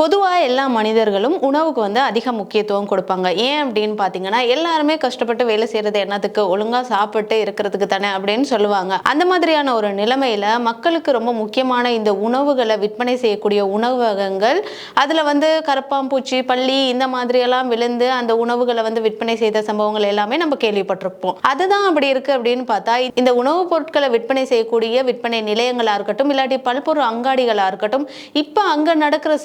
பொதுவாக எல்லா மனிதர்களும் உணவுக்கு வந்து அதிக முக்கியத்துவம் கொடுப்பாங்க. ஏன் அப்படின்னு பார்த்தீங்கன்னா எல்லாருமே கஷ்டப்பட்டு வேலை செய்கிறது என்னத்துக்கு? ஒழுங்காக சாப்பிட்டு இருக்கிறதுக்கு தானே அப்படின்னு சொல்லுவாங்க. அந்த மாதிரியான ஒரு நிலைமையில் மக்களுக்கு ரொம்ப முக்கியமான இந்த உணவுகளை விற்பனை செய்யக்கூடிய உணவகங்கள் அதில் வந்து கரப்பாம்பூச்சி பள்ளி இந்த மாதிரியெல்லாம் விழுந்து அந்த உணவுகளை வந்து விற்பனை செய்த சம்பவங்கள் எல்லாமே நம்ம கேள்விப்பட்டிருப்போம். அதுதான் அப்படி இருக்குது அப்படின்னு பார்த்தா இந்த உணவுப் பொருட்களை விற்பனை செய்யக்கூடிய விற்பனை நிலையங்களாக இருக்கட்டும் இல்லாட்டி பல்பொருள் அங்காடிகளாக இருக்கட்டும் இப்போ அங்கே நடக்கிற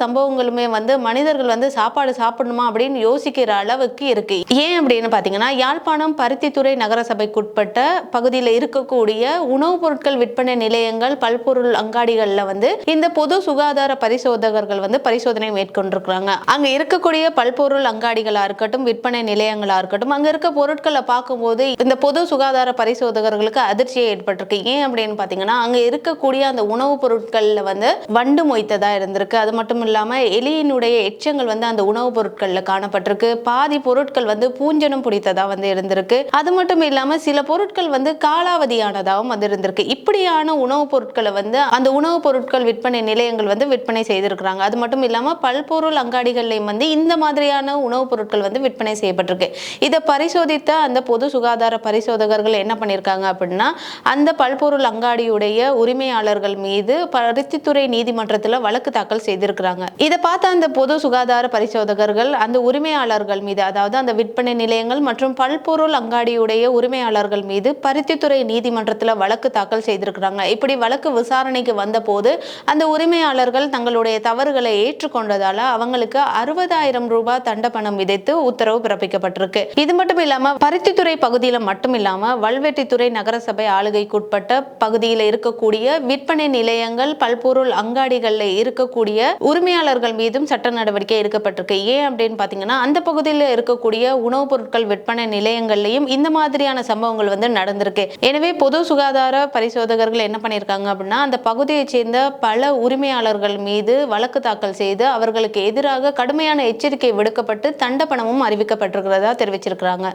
சம்பவங்களுமே வந்து மனிதர்கள் வந்து சாப்பாடு சாப்பிடணுமா அப்படின்னு யோசிக்கிற அளவுக்கு இருக்கு. ஏன் அப்படின்னு பார்த்தீங்கன்னா யாழ்ப்பாணம் பருத்தித்துறை நகரசபைக்குட்பட்ட பகுதியில் இருக்கக்கூடிய உணவுப் பொருட்கள் விற்பனை நிலையங்கள் பல்பொருள் அங்காடிகள்ல வந்து இந்த பொது சுகாதார பரிசோதகர்கள் வந்து பரிசோதனை மேற்கொண்டிருக்கிறாங்க. அங்க இருக்கக்கூடிய பல்பொருள் அங்காடிகளா இருக்கட்டும் விற்பனை நிலையங்களா இருக்கட்டும் அங்க இருக்க பொருட்களை பார்க்கும்போது இந்த பொது சுகாதார பரிசோதகர்களுக்கு அதிர்ச்சியை ஏற்பட்டிருக்கு. ஏன் அப்படின்னு பார்த்தீங்கன்னா அங்க இருக்கக்கூடிய அந்த உணவுப் பொருட்கள்ல வந்து வண்டு மொய்த்ததா இருந்திருக்கு. அது மட்டும் இல்லாம எலியினுடைய எச்சங்கள் வந்து அந்த உணவுப் பொருட்கள்ல காணப்பட்டிருக்கு. பாதி பொருட்கள் வந்து பூஞ்சனம் பிடித்ததா வந்து இருந்திருக்கு. அது மட்டும் இல்லாம சில பொருட்கள் வந்து காலாவதியானதாகவும் வந்து இருந்திருக்கு. இப்படியான உணவுப் பொருட்களை வந்து அந்த உணவுப் பொருட்கள் விற்பனை நிலையங்கள் வந்து விற்பனை செய்திருக்கிறாங்க. அது மட்டும் இல்லாம பல்பொருள் அங்காடிகள்லையும் வந்து இந்த மாதிரியான உணவுப் பொருட்கள் வந்து விற்பனை செய்யப்பட்டிருக்கு. இதை பரிசோதித்த அந்த பொது சுகாதார பரிசோதகர்கள் என்ன பண்ணியிருக்காங்க அப்படின்னா அந்த பல்பொருள் அங்காடியுடைய உரிமையாளர்கள் மீது பருத்தித்துறை நீதிமன்றத்தில் வழக்கு தாக்கல் செய்திருக்கிறாங்க. இதை பார்த்த அந்த பொது சுகாதார பரிசோதகர்கள் அந்த உரிமையாளர்கள் மீது அதாவது அந்த விற்பனை நிலையங்கள் மற்றும் பல்பொருள் அங்காடியுடைய உரிமையாளர்கள் மீது பருத்தித்துறை நீதிமன்றத்தில் வழக்கு தாக்கல் செய்திருக்கிறாங்க. இப்படி வழக்கு விசாரணைக்கு வந்தபோது அந்த உரிமையாளர்கள் தங்களுடைய தவறுகளை ஏற்றுக்கொண்டதால அவங்களுக்கு அறுபதாயிரம் ரூபாய் தண்ட பணம் விதைத்து உத்தரவு பிறப்பிக்கப்பட்டிருக்கு. இது மட்டும் இல்லாம பருத்தித்துறை பகுதியில் மட்டும் இல்லாம வல்வெட்டித்துறை நகரசபை ஆளுகைக்குட்பட்ட பகுதியில் இருக்கக்கூடிய விற்பனை நிலையங்கள் பல்பொருள் அங்காடிகளில் இருக்கக்கூடிய உரிமையாளர்கள் மீதும் சட்ட நடவடிக்கை எடுக்கப்பட்டிருக்கு. ஏன் அப்படின்னு பார்த்தீங்கன்னா அந்த பகுதியில் இருக்கக்கூடிய உணவுப் பொருட்கள் விற்பனை நிலையங்கள்லையும் இந்த மாதிரியான சம்பவங்கள் வந்து நடந்திருக்கு. எனவே பொது சுகாதார பரிசோதகர்கள் என்ன பண்ணியிருக்காங்க அப்படின்னா அந்த பகுதியைச் சேர்ந்த பல உரிமையாளர்கள் மீது வழக்கு தாக்கல் செய்து அவர்களுக்கு எதிராக கடுமையான எச்சரிக்கை விடுக்கப்பட்டு தண்ட பணமும் அறிவிக்கப்பட்டிருக்கிறதா தெரிவிச்சிருக்கிறாங்க.